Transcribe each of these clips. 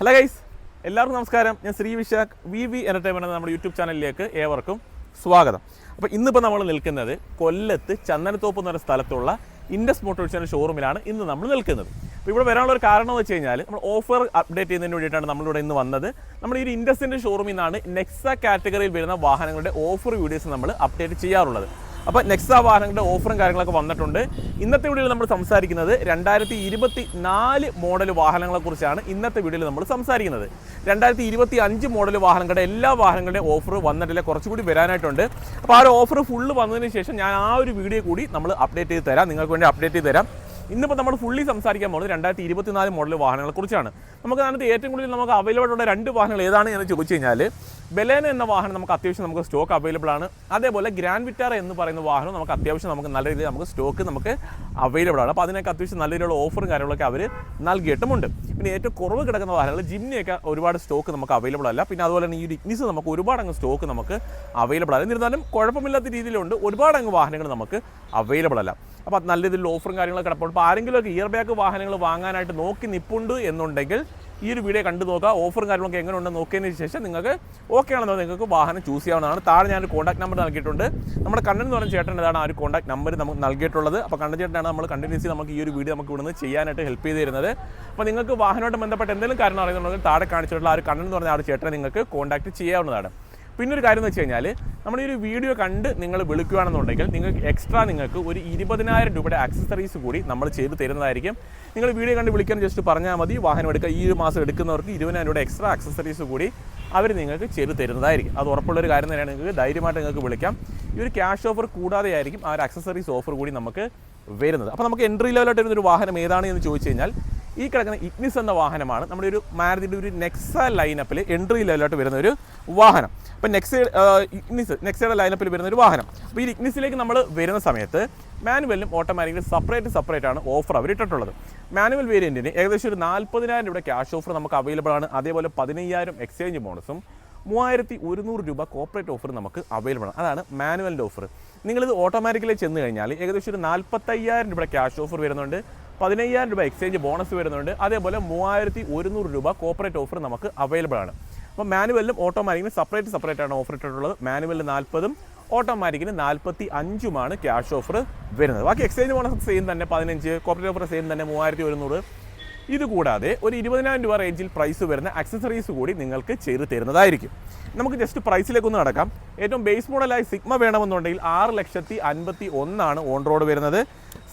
Hello guys എല്ലാവർക്കും നമസ്കാരം. ഞാൻ Sree Vishakh. V V entertainment എന്ന നമ്മുടെ യൂട്യൂബ് ചാനലിലേക്ക് ഏവർക്കും സ്വാഗതം. അപ്പോൾ ഇന്നിപ്പോൾ നമ്മൾ നിൽക്കുന്നത് കൊല്ലത്ത് ചന്ദനത്തോപ്പ് എന്ന സ്ഥലത്തുള്ള ഇൻഡസ് മോട്ടോഴ്സിന്റെ ഷോറൂമിലാണ് ഇന്ന് നമ്മൾ നിൽക്കുന്നത്. അപ്പോൾ ഇവിടെ വരാനുള്ള ഒരു കാരണം എന്ന് വെച്ച് കഴിഞ്ഞാൽ നമ്മൾ ഓഫർ അപ്ഡേറ്റ് ചെയ്യുന്നതിന് വേണ്ടിയിട്ടാണ് നമ്മളിവിടെ ഇന്ന് വന്നത്. നമ്മൾ ഈ ഒരു ഇൻഡസിന്റെ ഷോറൂമിൽ നിന്നാണ് നെക്സ കാറ്റഗറിയിൽ വരുന്ന വാഹനങ്ങളുടെ ഓഫർ വീഡിയോസ് നമ്മൾ അപ്ഡേറ്റ് ചെയ്യാറുള്ളത്. അപ്പോൾ നെക്സ വാഹനങ്ങളുടെ ഓഫറും കാര്യങ്ങളൊക്കെ വന്നിട്ടുണ്ട്. ഇന്നത്തെ വീഡിയോയിൽ നമ്മൾ സംസാരിക്കുന്നത് രണ്ടായിരത്തി ഇരുപത്തി നാല് മോഡൽ വാഹനങ്ങളെക്കുറിച്ചാണ് ഇന്നത്തെ വീഡിയോയിൽ നമ്മൾ സംസാരിക്കുന്നത്. രണ്ടായിരത്തി ഇരുപത്തി അഞ്ച് മോഡൽ വാഹനങ്ങളുടെ എല്ലാ വാഹനങ്ങളുടെയും ഓഫർ വന്നിട്ടില്ല കുറച്ചുകൂടി വരാനായിട്ടുണ്ട്. അപ്പോൾ ആ ഓഫർ ഫുള്ള് വന്നതിന് ശേഷം ഞാൻ ആ ഒരു വീഡിയോ കൂടി നമ്മൾ അപ്ഡേറ്റ് ചെയ്ത് തരാം. നിങ്ങൾക്ക് വേണ്ടി അപ്ഡേറ്റ് ചെയ്ത് തരാം. ഇന്നിപ്പോൾ നമ്മൾ ഫുള്ളി സംസാരിക്കാൻ പോകുന്നത് രണ്ടായിരത്തി ഇരുപത്തിനാല് മോഡൽ വാഹനങ്ങളെ കുറിച്ചാണ്. നമുക്ക് അതിനകത്ത് ഏറ്റവും കൂടുതൽ നമുക്ക് അവൈലബിൾ ഉള്ള രണ്ട് വാഹനങ്ങൾ ഏതാണ് എന്ന് ചോദിച്ചു കഴിഞ്ഞാൽ ബലേന എന്ന വാഹനം നമുക്ക് അത്യാവശ്യം നമുക്ക് സ്റ്റോക്ക് അവൈലബിൾ ആണ്. അതേപോലെ ഗ്രാൻഡ് വിറ്റാറ എന്ന് പറയുന്ന വാഹനം നമുക്ക് അത്യാവശ്യം നമുക്ക് നല്ല രീതിയിൽ നമുക്ക് സ്റ്റോക്ക് നമുക്ക് അവൈലബിൾ ആണ്. അപ്പോൾ അതിനൊക്കെ അത്യാവശ്യം നല്ല രീതിയിലുള്ള ഓഫറും കാര്യങ്ങളൊക്കെ അവർ നൽകിയിട്ടുമുണ്ട്. പിന്നെ ഏറ്റവും കുറവ് കിടക്കുന്ന വാഹനങ്ങൾ ജിമ്മിയൊക്കെ ഒരുപാട് സ്റ്റോക്ക് നമുക്ക് അവൈലബിൾ അല്ല. പിന്നെ അതുപോലെ തന്നെ ഈ ഇഗ്നിസ് നമുക്ക് ഒരുപാട് അങ്ങ് സ്റ്റോക്ക് നമുക്ക് അവൈലബിൾ അല്ല. എന്നിരുന്നാലും കുഴപ്പമില്ലാത്ത രീതിയിലുണ്ട്. ഒരുപാട് അങ്ങ് വാഹനങ്ങൾ നമുക്ക് അവൈലബിൾ അല്ല. അപ്പോൾ നല്ല രീതിയിൽ ഓഫറും കാര്യങ്ങളൊക്കെ കിടപ്പുണ്ട്. അപ്പോൾ ആരെങ്കിലുമൊക്കെ ഇയർ ബാക്ക് വാഹനങ്ങൾ വാങ്ങാനായിട്ട് നോക്കി നിപ്പുണ്ട് എന്നുണ്ടെങ്കിൽ ഈ ഒരു വീഡിയോ കണ്ടു നോക്കുക. ഓഫറും കാര്യങ്ങളൊക്കെ എങ്ങനെ ഉണ്ടെന്ന് നോക്കിയതിന് ശേഷം നിങ്ങൾക്ക് ഓക്കെ ആണെന്ന് നിങ്ങൾക്ക് വാഹനം ചൂസ് ചെയ്യാവുന്നതാണ്. താഴെ ഞാൻ കോൺടാക്ട് നമ്പർ നൽകിയിട്ടുണ്ട്. നമ്മുടെ കണ്ണൻ എന്ന് പറഞ്ഞ ചേട്ടന്റെതാണ് ആ ഒരു കോൺടാക്ട് നമ്പർ നമുക്ക് നൽകിയിട്ടുള്ളത്. അപ്പോൾ കണ്ണൻ ചേട്ടനാണ് നമ്മൾ കണ്ടിന്യൂസ് നമുക്ക് ഈ ഒരു വീഡിയോ നമുക്ക് ഇവിടുന്ന് ചെയ്യാനായിട്ട് ഹെൽപ്പ് ചെയ്ത് തരുന്നത്. അപ്പോൾ നിങ്ങൾക്ക് വാഹനമായിട്ട് ബന്ധപ്പെട്ട് എന്തെങ്കിലും കാര്യം അറിയുന്നുണ്ടെങ്കിൽ താഴെ കാണിച്ചിട്ടുള്ള ആ ഒരു കണ്ണൻ എന്ന് പറഞ്ഞ ആ ഒരു ചേട്ടനെ നിങ്ങൾക്ക് കോൺടാക്ട് ചെയ്യാവുന്നതാണ്. പിന്നെ ഒരു കാര്യം എന്ന് വെച്ച് കഴിഞ്ഞാൽ നമ്മൾ ഈ ഒരു വീഡിയോ കണ്ട് നിങ്ങൾ വിളിക്കുകയാണെന്നുണ്ടെങ്കിൽ നിങ്ങൾക്ക് എക്സ്ട്രാ നിങ്ങൾക്ക് ഒരു ഇരുപതിനായിരം രൂപയുടെ ആക്സസറീസ് കൂടി നമ്മൾ ചെയ്ത് തരുന്നതായിരിക്കും. നിങ്ങൾ വീഡിയോ കണ്ട് വിളിക്കാൻ ജസ്റ്റ് പറഞ്ഞാൽ മതി. വാഹനം എടുക്കുക ഈ ഒരു മാസം എടുക്കുന്നവർക്ക് ഇരുപതിനായിരം രൂപയുടെ എക്സ്ട്രാ ആക്സസറീസ് കൂടി അവർ നിങ്ങൾക്ക് ചെയ്ത് തരുന്നതായിരിക്കും. അത് ഉറപ്പുള്ളൊരു കാര്യം തന്നെയാണ്. നിങ്ങൾക്ക് ധൈര്യമായിട്ട് നിങ്ങൾക്ക് വിളിക്കാം. ഈ ഒരു ക്യാഷ് ഓഫർ കൂടാതെ ആയിരിക്കും ആ ഒരു ആക്സസറീസ് ഓഫർ കൂടി നമുക്ക് വരുന്നത്. അപ്പോൾ നമുക്ക് എൻട്രി ലെവലായിട്ട് വരുന്ന ഒരു വാഹനം ഏതാണ് എന്ന് ചോദിച്ചു കഴിഞ്ഞാൽ ഈ കിടക്കുന്ന ഇഗ്നിസ് എന്ന വാഹനമാണ് നമ്മുടെ ഒരു മാരുതിയുടെ ഒരു നെക്സ ലൈനപ്പിൽ എൻട്രി ലെവലായിട്ട് വരുന്ന ഒരു വാഹനം. അപ്പോൾ നെക്സ്റ്റ് ഇഗ്നിസ് നെക്സയുടെ ലൈനപ്പിൽ വരുന്ന ഒരു വാഹനം. അപ്പോൾ ഈ ഇഗ്നിസിലേക്ക് നമ്മൾ വരുന്ന സമയത്ത് മാനുവലിനും ഓട്ടോമാറ്റിക്കലും സെപ്പറേറ്റ് സെപ്പറേറ്റ് ആണ് ഓഫർ അവർ ഇട്ടിട്ടുള്ളത്. മാനുവൽ വേരിയന്റിന് ഏകദേശം ഒരു നാൽപ്പതിനായിരം രൂപ ക്യാഷ് ഓഫർ നമുക്ക് അവൈലബിൾ ആണ്. അതേപോലെ പതിനയ്യായിരം എക്സ്ചേഞ്ച് ബോണസും മൂവായിരത്തി ഒരുന്നൂറ് രൂപ കോപ്പറേറ്റ് ഓഫർ നമുക്ക് അവൈലബിൾ ആണ്. അതാണ് മാനുവലിന്റെ ഓഫർ നിങ്ങളിത് ഓട്ടോമാറ്റിക്കലി ചെന്ന് കഴിഞ്ഞാൽ ഏകദേശം ഒരു നാൽപ്പത്തയ്യായിരം രൂപ ക്യാഷ് ഓഫർ വരുന്നുണ്ട് പതിനയ്യായിരം രൂപ എക്സ്ചേഞ്ച് ബോണസ് വരുന്നുണ്ട് അതേപോലെ മൂവായിരത്തി ഒരുന്നൂറ് രൂപ കോപ്പറേറ്റ് ഓഫർ നമുക്ക് അവൈലബിൾ ആണ്. അപ്പോൾ മാനുവലിലും ഓട്ടോമാറ്റിക്കിനും സെപ്പറേറ്റ് സെപ്പറേറ്റ് ആണ് ഓഫർ ഇട്ടിട്ടുള്ളത്. മാനുവലിൽ നാൽപ്പതും ഓട്ടോമാറ്റിക്കിന് നാൽപ്പത്തി അഞ്ചുമാണ് ക്യാഷ് ഓഫർ വരുന്നത്. ബാക്കി എക്സ്ചേഞ്ച് ബോണസ് സെയിം തന്നെ പതിനഞ്ച് കോപ്പറേറ്റ് ഓഫർ സെയിം തന്നെ മൂവായിരത്തി ഒരുന്നൂറ് ഇതുകൂടാതെ ഒരു ഇരുപതിനായിരം രൂപ റേഞ്ചിൽ പ്രൈസ് വരുന്ന അക്സസറീസ് കൂടി നിങ്ങൾക്ക് ചെയ്ത് തരുന്നതായിരിക്കും. നമുക്ക് ജസ്റ്റ് പ്രൈസിലേക്ക് ഒന്ന് നടക്കാം ഏറ്റവും ബേസ് മോഡലായി സിഗ്മ വേണമെന്നുണ്ടെങ്കിൽ ആറ് ലക്ഷത്തി അൻപത്തി ഒന്നാണ് ഓൺ റോഡ് വരുന്നത്.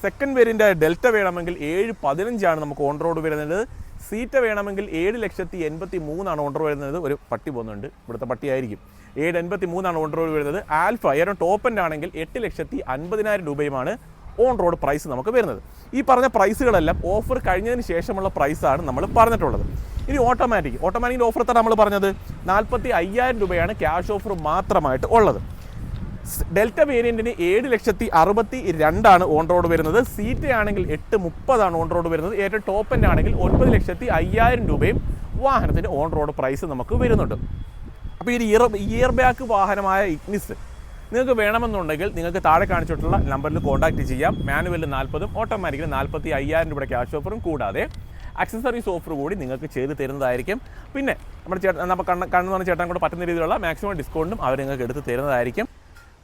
സെക്കൻഡ് വേരിന്റെ ഡെൽറ്റ വേണമെങ്കിൽ ഏഴ് പതിനഞ്ചാണ് നമുക്ക് ഓൺ റോഡ് വരുന്നത്. സീറ്റ വേണമെങ്കിൽ ഏഴ് ലക്ഷത്തി എൺപത്തി മൂന്നാണ് ഓൺ റോഡ് വരുന്നത്. ഒരു പട്ടി പോകുന്നുണ്ട്. ഇവിടുത്തെ പട്ടിയായിരിക്കും ഏഴ് എൺപത്തി മൂന്നാണ് ഓൺ റോഡ് വരുന്നത് ആൽഫ ഏറ്റവും ടോപ്പ് എൻഡ് ആണെങ്കിൽ എട്ട് ലക്ഷത്തി അൻപതിനായിരം രൂപയുമാണ് ഓൺ റോഡ് പ്രൈസ് നമുക്ക് വരുന്നത്. ഈ പറഞ്ഞ പ്രൈസുകളെല്ലാം ഓഫർ കഴിഞ്ഞതിന് ശേഷമുള്ള പ്രൈസാണ് നമ്മൾ പറഞ്ഞിട്ടുള്ളത്. ഇനി ഓട്ടോമാറ്റിക് ഓട്ടോമാറ്റിക്കിന്റെ ഓഫർ എത്ര നമ്മൾ പറഞ്ഞത്. നാൽപ്പത്തി അയ്യായിരം രൂപയാണ് ക്യാഷ് ഓഫർ മാത്രമായിട്ട് ഉള്ളത്. ഡെൽറ്റ വേരിയന്റിന് ഏഴ് ലക്ഷത്തി അറുപത്തി രണ്ടാണ് ഓൺ റോഡ് വരുന്നത്. സീറ്റ് ആണെങ്കിൽ എട്ട് മുപ്പതാണ് ഓൺ റോഡ് വരുന്നത്. ഏറ്റവും ടോപ്പ് ആണെങ്കിൽ ഒൻപത് ലക്ഷത്തി അയ്യായിരം രൂപയും വാഹനത്തിന്റെ ഓൺ റോഡ് പ്രൈസ് നമുക്ക് വരുന്നുണ്ട്. അപ്പോൾ ഈ ഇയർ ഇയർ ബാക്ക് വാഹനമായ ഇഗ്നിസ് നിങ്ങൾക്ക് വേണമെന്നുണ്ടെങ്കിൽ നിങ്ങൾക്ക് താഴെ കാണിച്ചിട്ടുള്ള നമ്പറിൽ കോൺടാക്റ്റ് ചെയ്യാം. മാനുവലിൽ നാൽപ്പതും ഓട്ടോമാറ്റിക്കിൽ നാൽപ്പത്തി അയ്യായിരം രൂപയുടെ ക്യാഷ് ഓഫറും കൂടാതെ അക്സസറീസ് ഓഫർ കൂടി നിങ്ങൾക്ക് ചെയ്ത് തരുന്നതായിരിക്കും. പിന്നെ നമ്മുടെ ചേട്ടൻ നമ്മൾ കണ്ണ് കണ്ണെന്ന് പറഞ്ഞ ചേട്ടൻ കൂടെ പറ്റുന്ന രീതിയിലുള്ള മാക്സിമം ഡിസ്കൗണ്ടും അവർ നിങ്ങൾക്ക് എടുത്ത് തരുന്നതായിരിക്കും.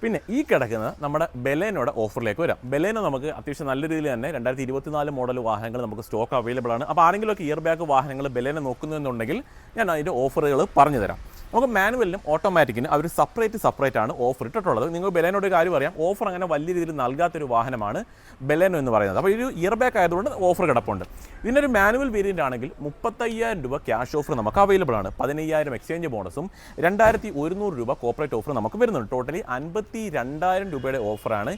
പിന്നെ ഈ കിടക്കുന്നത് നമ്മുടെ ബെലേനോടെ ഓഫറിലേക്ക് വരാം. ബെലേനോ നമുക്ക് അത്യാവശ്യം നല്ല രീതിയിൽ തന്നെ രണ്ടായിരത്തി ഇരുപത്തിനാല് മോഡൽ വാഹനങ്ങൾ നമുക്ക് സ്റ്റോക്ക് അവൈലബിൾ ആണ്. അപ്പോൾ ആരെങ്കിലുമൊക്കെ ഇയർ ബാക്ക് വാഹനങ്ങൾ ബെലേനെ നോക്കുന്നു എന്നുണ്ടെങ്കിൽ ഞാൻ അതിന്റെ ഓഫറുകൾ പറഞ്ഞു തരാം നമുക്ക് മാനുവലിനും ഓട്ടോമാറ്റിക്കിനും അവർ സെപ്പറേറ്റ് സെപ്പറേറ്റ് ആണ് ഓഫർ ഇട്ടിട്ടുള്ളത്. നിങ്ങൾ ബെലേനോട് കാര്യം അറിയാം. ഓഫർ അങ്ങനെ വലിയ രീതിയിൽ നൽകാത്തൊരു വാഹനമാണ് ബെലേനോ എന്ന് പറയുന്നത്. അപ്പോൾ ഒരു ഇയർ ബാക്ക് ആയതുകൊണ്ട് ഓഫർ കിടപ്പുണ്ട്. ഇതിനൊരു മാനുവൽ വേരിയന്റ് ആണെങ്കിൽ മുപ്പത്തയ്യായിരം രൂപ ക്യാഷ് ഓഫർ നമുക്ക് അവൈലബിൾ ആണ്. പതിനയ്യായിരം എക്സ്ചേഞ്ച് ബോണസും രണ്ടായിരത്തി ഒരുന്നൂറ് രൂപ കോപ്പറേറ്റ് ഓഫർ നമുക്ക് വരുന്നുണ്ട്. ടോട്ടലി അൻപത്തി രണ്ടായിരം രൂപയുടെ ഓഫറാണ്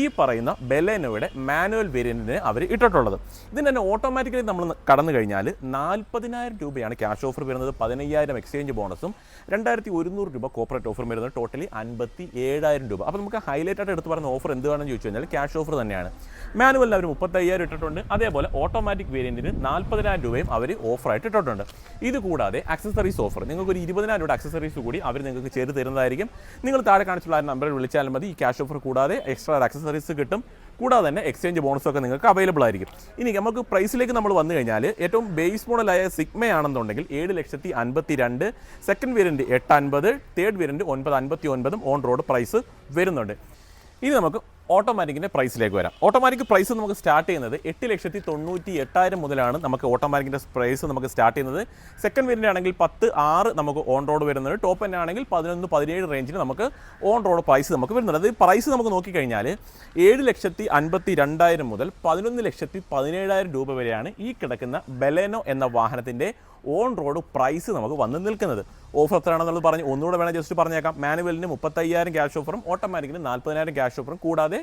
ഈ പറയുന്ന ബെലേനോയുടെ മാനുവൽ വേരിയന്റിന് അവർ ഇട്ടിട്ടുള്ളത്. ഇതിന് തന്നെ ഓട്ടോമാറ്റിക്കലി നമ്മൾ കടന്നു കഴിഞ്ഞാൽ നാൽപ്പതിനായിരം രൂപയാണ് ക്യാഷ് ഓഫർ വരുന്നത്. പതിനയ്യായിരം എക്സ്ചേഞ്ച് ബോണസും രണ്ടായിരത്തി ഒരുന്നൂറ് രൂപ കോപ്പറേറ്റ് ഓഫർ വരുന്നത് ടോട്ടലി അൻപത്തി ഏഴായിരം രൂപ. അപ്പോൾ നമുക്ക് ഹൈലൈറ്റ് ആയിട്ട് എടുത്ത് പറയുന്ന ഓഫർ എന്താണെന്ന് ചോദിച്ചു കഴിഞ്ഞാൽ ക്യാഷ് ഓഫർ തന്നെയാണ്. മാനുവലിൽ അവർ മുപ്പത്തയ്യായിരം ഇട്ടിട്ടുണ്ട്. അതേപോലെ ഓട്ടോമാറ്റിക് വേരിയന്റിന് നാൽപ്പതിനായിരം രൂപയും അവർ ഓഫറായിട്ട് ഇട്ടിട്ടുണ്ട്. ഇത് കൂടാതെ ഓഫർ നിങ്ങൾക്ക് ഒരു ഇരുപതിനായിരം രൂപ അക്സസറീസ് കൂടി അവർ നിങ്ങൾക്ക് ചെയ്ത് തരുന്നതായിരിക്കും. നിങ്ങൾ താഴെ കാണിച്ചുള്ള ആ നമ്പറിൽ വിളിച്ചാൽ മതി. ഈ ക്യാഷ് ഓഫർ കൂടാതെ എക്സ്ട്രാ അക്സസറീസ് കിട്ടും. കൂടാതെ തന്നെ എക്സ്ചേഞ്ച് ബോണസും ഒക്കെ നിങ്ങൾക്ക് അവൈലബിൾ ആയിരിക്കും. ഇനി നമുക്ക് പ്രൈസിലേക്ക് നമ്മൾ വന്നു കഴിഞ്ഞാൽ ഏറ്റവും ബേസ് മോഡലായ സിഗ്മയാണെന്നുണ്ടെങ്കിൽ ഏഴ് ലക്ഷത്തി അൻപത്തി രണ്ട് സെക്കൻഡ് വേരിയന്റ് എട്ട് അൻപത് തേർഡ് വേരിയന്റ് ഒൻപത് അൻപത്തി ഒൻപതും ഓൺ റോഡ് പ്രൈസ് വരുന്നുണ്ട്. ഇനി നമുക്ക് ഓട്ടോമാറ്റിക്കിന്റെ പ്രൈസിലേക്ക് വരാം. ഓട്ടോമാറ്റിക് പ്രൈസ് നമുക്ക് സ്റ്റാർട്ട് ചെയ്യുന്നത് എട്ട് ലക്ഷത്തി തൊണ്ണൂറ്റി എട്ടായിരം മുതലാണ് നമുക്ക് ഓട്ടോമാറ്റിക്കിന്റെ പ്രൈസ് നമുക്ക് സ്റ്റാർട്ട് ചെയ്യുന്നത്. സെക്കൻഡ് വേരിയന്റ് ആണെങ്കിൽ പത്ത് ആറ് നമുക്ക് ഓൺ റോഡ് വരുന്നത് ടോപ്പ് എൻ ആണെങ്കിൽ പതിനൊന്ന് പതിനേഴ് റേഞ്ചിൽ നമുക്ക് ഓൺ റോഡ് പ്രൈസ് നമുക്ക് വരുന്നുണ്ട്. അത് പ്രൈസ് നമുക്ക് നോക്കിക്കഴിഞ്ഞാൽ ഏഴ് ലക്ഷത്തി അൻപത്തി രണ്ടായിരം മുതൽ പതിനൊന്ന് ലക്ഷത്തി പതിനേഴായിരം രൂപ വരെയാണ് ഈ കിടക്കുന്ന ബെലേനോ എന്ന വാഹനത്തിന്റെ ഓൺ റോഡ് പ്രൈസ് നമുക്ക് വന്ന് നിൽക്കുന്നത്. ഓഫർ എത്രയാണെന്നുള്ളത് പറഞ്ഞ് ഒന്നുകൂടെ വേണം ജസ്റ്റ് പറഞ്ഞേക്കാം. മാനുവലിന് മുപ്പത്തയ്യായിരം ക്യാഷ് ഓഫറും ഓട്ടോമാറ്റിക്കിന് നാൽപ്പതിനായിരം ക്യാഷ് ഓഫറും കൂടാതെ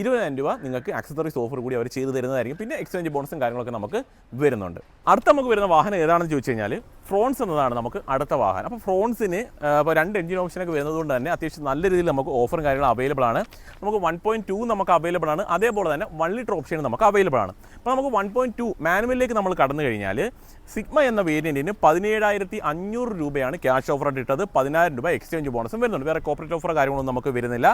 ഇരുപതിനായിരം രൂപ നിങ്ങൾക്ക് ആക്സസറീസ് ഓഫർ കൂടി അവർ ചെയ്തു തരുന്നതായിരിക്കും. പിന്നെ എക്സ്ചേഞ്ച് ബോണസും കാര്യങ്ങളൊക്കെ നമുക്ക് വരുന്നുണ്ട്. അടുത്ത നമുക്ക് വരുന്ന വാഹനം ഏതാണെന്ന് ചോദിച്ചു കഴിഞ്ഞാൽ ഫ്രോൺസ് എന്നതാണ് നമുക്ക് അടുത്ത വാഹനം. അപ്പോൾ ഫ്രോൺസിന് ഇപ്പോൾ രണ്ട് എഞ്ചിൻ ഓപ്ഷനൊക്കെ വരുന്നതുകൊണ്ട് തന്നെ അത്യാവശ്യം നല്ല രീതിയിൽ നമുക്ക് ഓഫറും കാര്യങ്ങളും അവൈലബിൾ ആണ്. നമുക്ക് വൺ പോയിന്റ് ടു നമുക്ക് അവൈലബിൾ ആണ്. അതേപോലെ തന്നെ വൺ ലിറ്റർ ഓപ്ഷൻ നമുക്ക് അവൈലബിൾ ആണ്. അപ്പോൾ നമുക്ക് വൺ പോയിന്റ് ടു മാനുവലിലേക്ക് നമ്മൾ കടന്നു കഴിഞ്ഞാൽ സിഗ്മ എന്ന വേരിയന്റിന് പതിനേഴായിരത്തി അഞ്ഞൂറ് രൂപയാണ് ക്യാഷ് ഓഫറായിട്ട് ഇട്ടത് പതിനായിരം രൂപ എക്സ്ചേഞ്ച് ബോണസും വരുന്നുണ്ട്. വേറെ കോപ്പറേറ്റ് ഓഫർ കാര്യങ്ങളൊന്നും നമുക്ക് വരുന്നില്ല.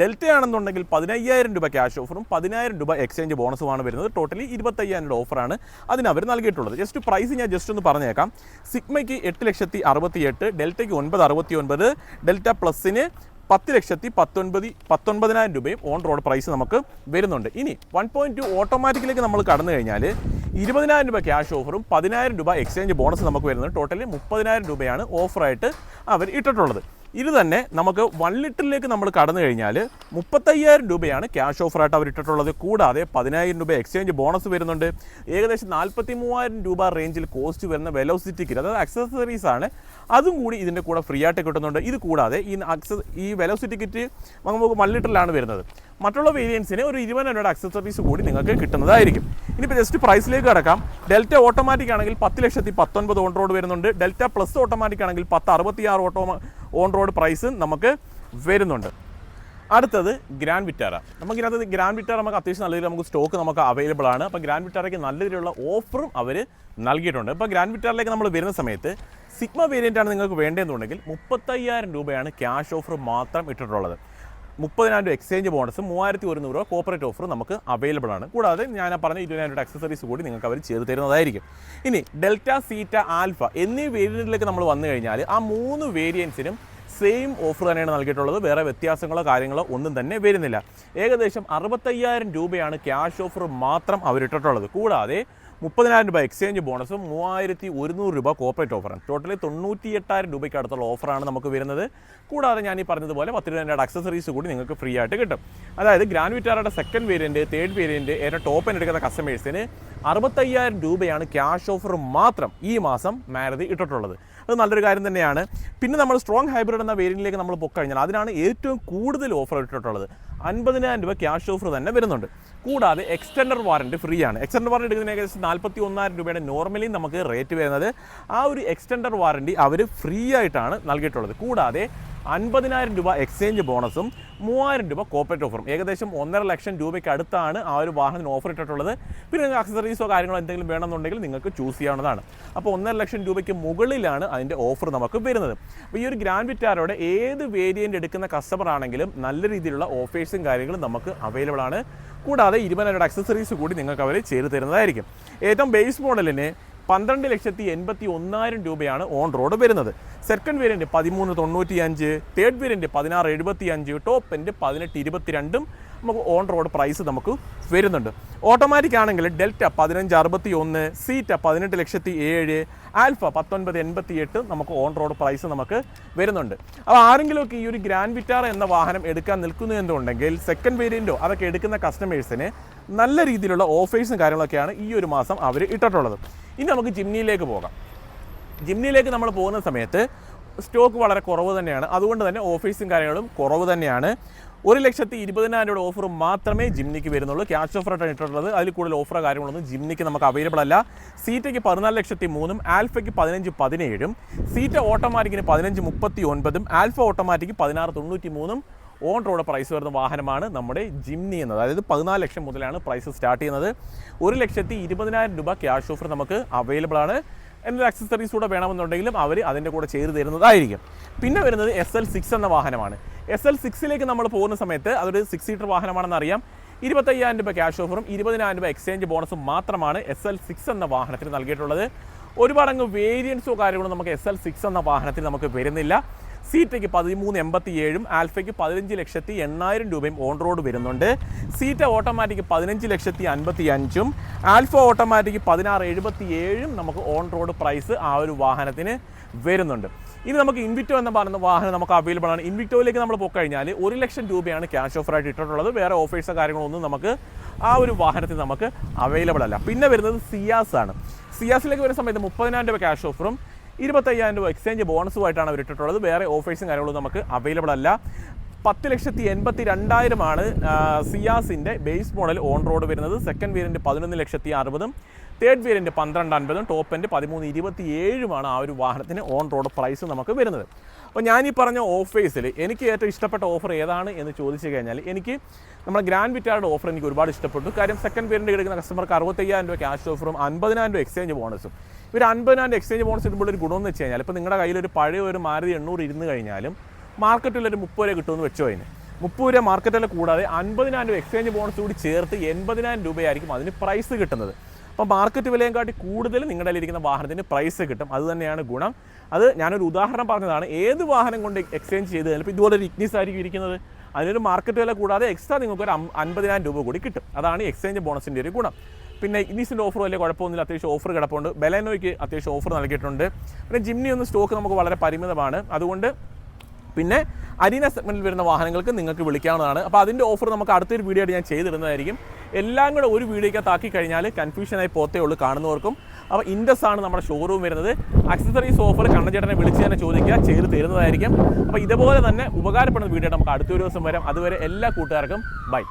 ഡെൽറ്റ ആണെന്നുണ്ടെങ്കിൽ പതിനയ്യായിരം രൂപ ക്യാഷ് ഓഫറും പതിനായിരം രൂപ എക്സ്ചേഞ്ച് ബോണസുമാണ് വരുന്നത്. ടോട്ടലി ഇരുപത്തയ്യായിരം രൂപ ഓഫറാണ് അതിന് അവർ നൽകിയിട്ടുള്ളത്. ജസ്റ്റ് പ്രൈസ് ഞാൻ ജസ്റ്റ് ഒന്ന് പറഞ്ഞേക്കാം. സിഗ്മയ്ക്ക് എട്ട് ലക്ഷത്തി അറുപത്തി എട്ട് ഡെൽറ്റയ്ക്ക് ഒൻപത് അറുപത്തി ഒൻപത് ഡെൽറ്റ പ്ലസിന് പത്ത് ലക്ഷത്തി പത്തൊൻപത് പത്തൊൻപതിനായിരം രൂപയും ഓൺ റോഡ് പ്രൈസ് നമുക്ക് വരുന്നുണ്ട്. ഇനി വൺ പോയിന്റ് ടു ഓട്ടോമാറ്റിക്കിലേക്ക് നമ്മൾ കടന്നു കഴിഞ്ഞാൽ ഇരുപതിനായിരം രൂപ ക്യാഷ് ഓഫറും പതിനായിരം രൂപ എക്സ്ചേഞ്ച് ബോണസ് നമുക്ക് വരുന്നത് ടോട്ടലി മുപ്പതിനായിരം രൂപയാണ് ഓഫറായിട്ട് അവർ ഇട്ടിട്ടുള്ളത്. ഇത് തന്നെ നമുക്ക് വൺ ലിറ്ററിലേക്ക് നമ്മൾ കടന്നു കഴിഞ്ഞാൽ മുപ്പത്തയ്യായിരം രൂപയാണ് ക്യാഷ് ഓഫറായിട്ട് അവർ ഇട്ടിട്ടുള്ളത്. കൂടാതെ പതിനായിരം രൂപ എക്സ്ചേഞ്ച് ബോണസ് വരുന്നുണ്ട്. ഏകദേശം നാൽപ്പത്തി മൂവായിരം രൂപ റേഞ്ചിൽ കോസ്റ്റ് വരുന്ന വെലോസിറ്റി കിറ്റ് അതായത് അക്സസറീസ് ആണ്. അതും കൂടി ഇതിന്റെ കൂടെ ഫ്രീ ആയിട്ട് കിട്ടുന്നുണ്ട്. ഇത് കൂടാതെ ഈ അക്സസ് ഈ വെലോസിറ്റി കിറ്റ് നമുക്ക് വൺ ലിറ്ററിലാണ് വരുന്നത്. മറ്റുള്ള വേരിയൻസിന് ഒരു ഇരുപതിനായിരം രൂപയുടെ അക്സസറീസ് കൂടി നിങ്ങൾക്ക് കിട്ടുന്നതായിരിക്കും. ഇനിയിപ്പോൾ ജസ്റ്റ് പ്രൈസിലേക്ക് കിടക്കാം. ഡെൽറ്റ ഓട്ടോമാറ്റിക് ആണെങ്കിൽ പത്ത് ലക്ഷത്തി പത്തൊൻപത് ഓൺ റോഡ് വരുന്നുണ്ട്. ഡെൽറ്റ പ്ലസ് ഓട്ടോമാറ്റിക് ആണെങ്കിൽ പത്ത് അറുപത്തിയാറ് ഓട്ടോ ഓൺ റോഡ് പ്രൈസ് നമുക്ക് വരുന്നുണ്ട്. അടുത്തത് ഗ്രാൻഡ് വിറ്റാറ നമുക്കിതിനകത്ത് ഗ്രാൻഡ് വിറ്റാറ നമുക്ക് അത്യാവശ്യം നല്ല രീതിയിൽ നമുക്ക് സ്റ്റോക്ക് നമുക്ക് അവൈലബിൾ ആണ്. അപ്പോൾ ഗ്രാൻഡ് വിറ്റാറയ്ക്ക് നല്ല രീതിയിലുള്ള ഓഫറും അവർ നൽകിയിട്ടുണ്ട്. ഇപ്പോൾ ഗ്രാൻഡ് വിറ്റാറിലേക്ക് നമ്മൾ വരുന്ന സമയത്ത് സിഗ്മ വേരിയന്റ് ആണ് നിങ്ങൾക്ക് വേണ്ടതെന്നുണ്ടെങ്കിൽ മുപ്പത്തയ്യായിരം രൂപയാണ് ക്യാഷ് ഓഫർ മാത്രം ഇട്ടിട്ടുള്ളത്. മുപ്പതിനായിരം രൂപ എക്സ്ചേഞ്ച് ബോണസും മൂവായിരത്തി ഒരുന്നൂറ് രൂപ കോപ്പറേറ്റ് ഓഫർ നമുക്ക് അവൈലബിൾ ആണ്. കൂടാതെ ഞാൻ പറഞ്ഞ ഇരുപതിനായിരം രൂപ അക്സസറീസ് കൂടി നിങ്ങൾക്ക് അവർ ചെയ്തു തരുന്നതായിരിക്കും. ഇനി ഡെൽറ്റ സീറ്റ ആൽഫ എന്നീ വേരിയന്റിലേക്ക് നമ്മൾ വന്നു കഴിഞ്ഞാൽ ആ മൂന്ന് വേരിയൻസിനും സെയിം ഓഫർ തന്നെയാണ് നൽകിയിട്ടുള്ളത്. വേറെ വ്യത്യാസങ്ങളോ കാര്യങ്ങളോ ഒന്നും തന്നെ വരുന്നില്ല. ഏകദേശം അറുപത്തയ്യായിരം രൂപയാണ് ക്യാഷ് ഓഫർ മാത്രം അവരിട്ടിട്ടുള്ളത്. കൂടാതെ മുപ്പതിനായിരം രൂപ എക്സ്ചേഞ്ച് ബോണസും മൂവായിരത്തി ഒരുന്നൂറ് രൂപ കോപ്പറേറ്റ് ഓഫറാണ് ടോട്ടലി തൊണ്ണൂറ്റി എട്ടായിരം രൂപയ്ക്ക് അടുത്തുള്ള ഓഫറാണ് നമുക്ക് വരുന്നത്. കൂടാതെ ഞാൻ ഈ പറഞ്ഞതുപോലെ പത്ത് രൂപയുടെ അക്സസറീസ് കൂടി നിങ്ങൾക്ക് ഫ്രീ ആയിട്ട് കിട്ടും. അതായത് ഗ്രാൻഡ് വിറ്റാറുടെ സെക്കൻഡ് വേരിയന്റ് തേർഡ് വേരിയന്റ് ഏറ്റവും ടോപ്പ് എൻ എടുക്കുന്ന കസ്റ്റമേഴ്സിന് അറുപത്തയ്യായിരം രൂപയാണ് ക്യാഷ് ഓഫർ മാത്രം ഈ മാസം മാരുതി ഇട്ടിട്ടുള്ളത്. അത് നല്ലൊരു കാര്യം തന്നെയാണ്. പിന്നെ നമ്മൾ സ്ട്രോങ് ഹൈബ്രിഡ് എന്ന വേരിയന്റിലേക്ക് നമ്മൾ പൊക്കഴിഞ്ഞാൽ അതിനാണ് ഏറ്റവും കൂടുതൽ ഓഫർ ഇട്ടിട്ടുള്ളത്. അൻപതിനായിരം രൂപ ക്യാഷ് ഓഫർ തന്നെ വരുന്നുണ്ട്. കൂടാതെ എക്സ്റ്റൻഡർ വാറന്റ് ഫ്രീ ആണ്. എക്സ്റ്റൻഡർ വാറന്റ് എടുക്കുന്നതിന് ഏകദേശം നാൽപ്പത്തി ഒന്നായിരം രൂപയുടെ നോർമലി നമുക്ക് റേറ്റ് വരുന്നത്. ആ ഒരു എക്സ്റ്റൻഡർ വാറന്റി അവർ ഫ്രീ ആയിട്ടാണ് നൽകിയിട്ടുള്ളത്. കൂടാതെ അൻപതിനായിരം രൂപ എക്സ്ചേഞ്ച് ബോണസും മൂവായിരം രൂപ കോപ്പറേറ്റ് ഓഫറും ഏകദേശം ഒന്നര ലക്ഷം രൂപയ്ക്ക് അടുത്താണ് ആ ഒരു വാഹനത്തിന് ഓഫർ ഇട്ടിട്ടുള്ളത്. പിന്നെ നിങ്ങൾക്ക് അക്സസറീസോ കാര്യങ്ങളോ എന്തെങ്കിലും വേണമെന്നുണ്ടെങ്കിൽ നിങ്ങൾക്ക് ചൂസ് ചെയ്യാവുന്നതാണ്. അപ്പോൾ ഒന്നര ലക്ഷം രൂപയ്ക്ക് മുകളിലാണ് അതിന്റെ ഓഫർ നമുക്ക് വരുന്നത്. അപ്പോൾ ഈ ഒരു ഗ്രാൻഡ് വിറ്റാരോടെ ഏത് വേരിയന്റ് എടുക്കുന്ന കസ്റ്റമർ ആണെങ്കിലും നല്ല രീതിയിലുള്ള ഓഫേഴ്സും കാര്യങ്ങളും നമുക്ക് അവൈലബിൾ ആണ്. കൂടാതെ ഇരുപതിനായിരം അക്സസറീസ് കൂടി നിങ്ങൾക്ക് അവർ ചെയ്തു തരുന്നതായിരിക്കും. ഏറ്റവും ബേസ് മോഡലിന് പന്ത്രണ്ട് ലക്ഷത്തി എൺപത്തി ഒന്നായിരം രൂപയാണ് ഓൺ റോഡ് വരുന്നത്. സെക്കൻഡ് വേരിയന്റ് പതിമൂന്ന് തൊണ്ണൂറ്റി അഞ്ച് തേർഡ് വേരിയന്റ് പതിനാറ് എഴുപത്തി അഞ്ച് ടോപ്പ് എൻഡ് പതിനെട്ട് ഇരുപത്തിരണ്ടും നമുക്ക് ഓൺ റോഡ് പ്രൈസ് നമുക്ക് വരുന്നുണ്ട്. ഓട്ടോമാറ്റിക് ആണെങ്കിൽ ഡെൽറ്റ പതിനഞ്ച് അറുപത്തി ഒന്ന് സീറ്റ പതിനെട്ട് ലക്ഷത്തി ഏഴ് ആൽഫ പത്തൊൻപത് എൺപത്തി എട്ട് നമുക്ക് ഓൺ റോഡ് പ്രൈസ് നമുക്ക് വരുന്നുണ്ട്. അപ്പോൾ ആരെങ്കിലുമൊക്കെ ഈ ഒരു ഗ്രാൻഡ് വിറ്റാർ എന്ന വാഹനം എടുക്കാൻ നിൽക്കുന്നു എന്നുണ്ടെങ്കിൽ സെക്കൻഡ് വേരിയന്റോ അതൊക്കെ എടുക്കുന്ന കസ്റ്റമേഴ്സിന് നല്ല രീതിയിലുള്ള ഓഫേഴ്സും കാര്യങ്ങളൊക്കെയാണ് ഈ ഒരു മാസം അവർ ഇട്ടിട്ടുള്ളത്. ഇനി നമുക്ക് ജിംനിയിലേക്ക് പോകാം. ജിംനിയിലേക്ക് നമ്മൾ പോകുന്ന സമയത്ത് സ്റ്റോക്ക് വളരെ കുറവ് തന്നെയാണ്. അതുകൊണ്ട് തന്നെ ഓഫീസും കാര്യങ്ങളും കുറവ് തന്നെയാണ്. ഒരു ലക്ഷത്തി ഇരുപതിനായിരം രൂപയുടെ ഓഫർ മാത്രമേ ജിംനിക്ക് വരുന്നുള്ളൂ. ക്യാഷ് ഓഫറായിട്ടാണ് ഇട്ടിട്ടുള്ളത്. അതിൽ കൂടുതൽ ഓഫറോ കാര്യങ്ങളൊന്നും ജിംനിക്ക് നമുക്ക് അവൈലബിൾ അല്ല. സീറ്റയ്ക്ക് പതിനാല് ലക്ഷത്തി മൂന്നും ആൽഫയ്ക്ക് പതിനഞ്ച് പതിനേഴും സീറ്റ ഓട്ടോമാറ്റിക്കിന് പതിനഞ്ച് മുപ്പത്തി ഒൻപതും ആൽഫ ഓട്ടോമാറ്റിക്ക് പതിനാറ് തൊണ്ണൂറ്റി മൂന്നും. ഓൺ റോഡ് പ്രൈസ് വരുന്ന വാഹനമാണ് നമ്മുടെ ജിംനി എന്നത്. അതായത് പതിനാല് ലക്ഷം മുതലാണ് പ്രൈസ് സ്റ്റാർട്ട് ചെയ്യുന്നത്. ഒരു ലക്ഷത്തി ഇരുപതിനായിരം രൂപ ക്യാഷ് ഓഫർ നമുക്ക് അവൈലബിൾ ആണ്. എന്തൊരു അക്സസറീസ് കൂടെ വേണമെന്നുണ്ടെങ്കിലും അവർ അതിന്റെ കൂടെ ചെയ്തു തരുന്നതായിരിക്കും. പിന്നെ വരുന്നത് എസ് എൽ സിക്സ് എന്ന വാഹനമാണ്. എസ് എൽ സിക്സിലേക്ക് നമ്മൾ പോകുന്ന സമയത്ത് അതൊരു സിക്സ് സീറ്റർ വാഹനമാണെന്ന് അറിയാം. ഇരുപത്തയ്യായിരം രൂപ ക്യാഷ് ഓഫറും ഇരുപതിനായിരം രൂപ എക്സ്ചേഞ്ച് ബോണസും മാത്രമാണ് എസ് എൽ സിക്സ് എന്ന വാഹനത്തിന് നൽകിയിട്ടുള്ളത്. ഒരുപാടങ്ങ് വേരിയൻസോ കാര്യങ്ങളോ നമുക്ക് എസ് എൽ സിക്സ് എന്ന വാഹനത്തിൽ നമുക്ക് വരുന്നില്ല. സീറ്റയ്ക്ക് പതിമൂന്ന് എൺപത്തി ഏഴും ആൽഫയ്ക്ക് പതിനഞ്ച് ലക്ഷത്തി എണ്ണായിരം രൂപയും ഓൺ റോഡ് വരുന്നുണ്ട്. സീറ്റ ഓട്ടോമാറ്റിക് പതിനഞ്ച് ലക്ഷത്തി അൻപത്തി അഞ്ചും ആൽഫ ഓട്ടോമാറ്റിക് പതിനാറ് എഴുപത്തി ഏഴും നമുക്ക് ഓൺ റോഡ് പ്രൈസ് ആ ഒരു വാഹനത്തിന് വരുന്നുണ്ട്. ഇനി നമുക്ക് ഇൻവിറ്റോ എന്ന് പറയുന്ന വാഹനം നമുക്ക് അവൈലബിൾ ആണ്. ഇൻവിറ്റോയിലേക്ക് നമ്മൾ പോയിക്കഴിഞ്ഞാൽ ഒരു ലക്ഷം രൂപയാണ് ക്യാഷ് ഓഫറായിട്ട് ഇട്ടിട്ടുള്ളത്. വേറെ ഓഫേഴ്സോ കാര്യങ്ങളൊന്നും നമുക്ക് ആ ഒരു വാഹനത്തിൽ നമുക്ക് അവൈലബിൾ അല്ല. പിന്നെ വരുന്നത് സിയാസ് ആണ് സിയാസിലേക്ക് വരുന്ന സമയത്ത് മുപ്പതിനായിരം രൂപ ക്യാഷ് ഓഫറും ഇരുപത്തയ്യായിരം രൂപ എക്സ്ചേഞ്ച് ബോണസുമായിട്ടാണ് അവർ ഇട്ടിട്ടുള്ളത്. വേറെ ഓഫേഴ്സും കാര്യങ്ങളും നമുക്ക് അവൈലബിൾ അല്ല. പത്ത് ലക്ഷത്തി എൺപത്തി രണ്ടായിരമാണ് സിയാസിന്റെ ബേസ് മോഡൽ ഓൺ റോഡ് വരുന്നത്. സെക്കൻഡ് വേരിയന്റ് പതിനൊന്ന് ലക്ഷത്തി അറുപതും തേർഡ് വേരിയന്റ് പന്ത്രണ്ട് അൻപതും ടോപ്പ് എൻഡ് പതിമൂന്ന് ഇരുപത്തി ഏഴുമാണ് ആ ഒരു വാഹനത്തിന് ഓൺ റോഡ് പ്രൈസ് നമുക്ക് വരുന്നത്. അപ്പോൾ ഞാൻ ഈ പറഞ്ഞ ഓഫേഴ്സിൽ എനിക്ക് ഏറ്റവും ഇഷ്ടപ്പെട്ട ഓഫർ ഏതാണ് എന്ന് ചോദിച്ചു കഴിഞ്ഞാൽ എനിക്ക് നമ്മുടെ ഗ്രാൻഡ് വിറ്റാരുടെ ഓഫർ എനിക്ക് ഒരുപാട് ഇഷ്ടപ്പെട്ടു. കാര്യം സെക്കൻഡ് പേരിന്റെ എടുക്കുന്ന കസ്റ്റമർക്ക് അറുപത്തയ്യായിരം രൂപ ക്യാഷ് ഓഫറും അൻപതിനായിരം രൂപ എക്സ്ചേഞ്ച് ബോണസും ഇവർ അൻപതിനായിരം എക്സ്ചേഞ്ച് ബോണസ് ഇടുമ്പോൾ ഒരു ഗുണമെന്ന് വെച്ച് കഴിഞ്ഞാൽ ഇപ്പോൾ നിങ്ങളുടെ കയ്യിൽ ഒരു പഴയ ഒരു മാരുതി എണ്ണൂറ് ഇരുന്ന് കഴിഞ്ഞാലും മാർക്കറ്റിൽ ഒരു മുപ്പത് രൂപ കിട്ടുമെന്ന് വെച്ചോ അതിന്. മുപ്പത് രൂപ മാർക്കറ്റിൽ കൂടാതെ അൻപതിനായിരം രൂപ എക്സ്ചേഞ്ച് ബോണസ് കൂടി ചേർത്ത് എൺപതിനായിരം രൂപയായിരിക്കും അതിന് പ്രൈസ് കിട്ടുന്നത്. അപ്പോൾ മാർക്കറ്റ് വിലയും കാട്ടി കൂടുതൽ നിങ്ങളുടെ കയ്യിലിരിക്കുന്ന വാഹനത്തിന് പ്രൈസ് കിട്ടും. അത് തന്നെയാണ് ഗുണം. അത് ഞാനൊരു ഉദാഹരണം പറഞ്ഞതാണ്. ഏത് വാഹനം കൊണ്ട് എക്സ്ചേഞ്ച് ചെയ്ത് ചിലപ്പോൾ ഇതുപോലെ ഒരു ഇഗ്നിസ് ആയിരിക്കും ഇരിക്കുന്നത്. അതിനൊരു മാർക്കറ്റ് വില കൂടാതെ എക്സ്ട്രാ നിങ്ങൾക്ക് ഒരു അൻപതിനായിരം രൂപ കൂടി കിട്ടും. അതാണ് എക്സ്ചേഞ്ച് ബോണസിന്റെ ഒരു ഗുണം. പിന്നെ ഇഗ്നീസിന്റെ ഓഫർ വലിയ കുഴപ്പമൊന്നുമില്ല. അത്യാവശ്യം ഓഫർ കിടപ്പുണ്ട്. ബെലനോയ്ക്ക് അത്യാവശ്യം ഓഫർ നൽകിയിട്ടുണ്ട്. പിന്നെ ജിംനി ഒന്ന് സ്റ്റോക്ക് നമുക്ക് വളരെ പരിമിതമാണ്. അതുകൊണ്ട് പിന്നെ അരീന സെഗ്മെന്റിൽ വരുന്ന വാഹനങ്ങൾക്ക് നിങ്ങൾക്ക് വിളിക്കാവുന്നതാണ്. അപ്പോൾ അതിന്റെ ഓഫർ നമുക്ക് അടുത്തൊരു വീഡിയോ ആയിട്ട് ഞാൻ ചെയ്തിടുന്നതായിരിക്കും. എല്ലാം കൂടെ ഒരു വീഡിയോയ്ക്കകത്ത് ആക്കി കഴിഞ്ഞാൽ കൺഫ്യൂഷനായി പോത്തേ ഉള്ളൂ കാണുന്നവർക്കും. അപ്പോൾ ഇൻഡസ് ആണ് നമ്മുടെ ഷോറൂം വരുന്നത്. അക്സസറീസ് ഓഫർ കണ്ണചേട്ടനെ വിളിച്ച് തന്നെ ചോദിക്കുക ചെയ്ത് തരുന്നതായിരിക്കും. അപ്പോൾ ഇതുപോലെ തന്നെ ഉപകാരപ്പെടുന്ന വീഡിയോ നമുക്ക് അടുത്തൊരു ദിവസം വരാം. അതുവരെ എല്ലാ കൂട്ടുകാർക്കും ബൈ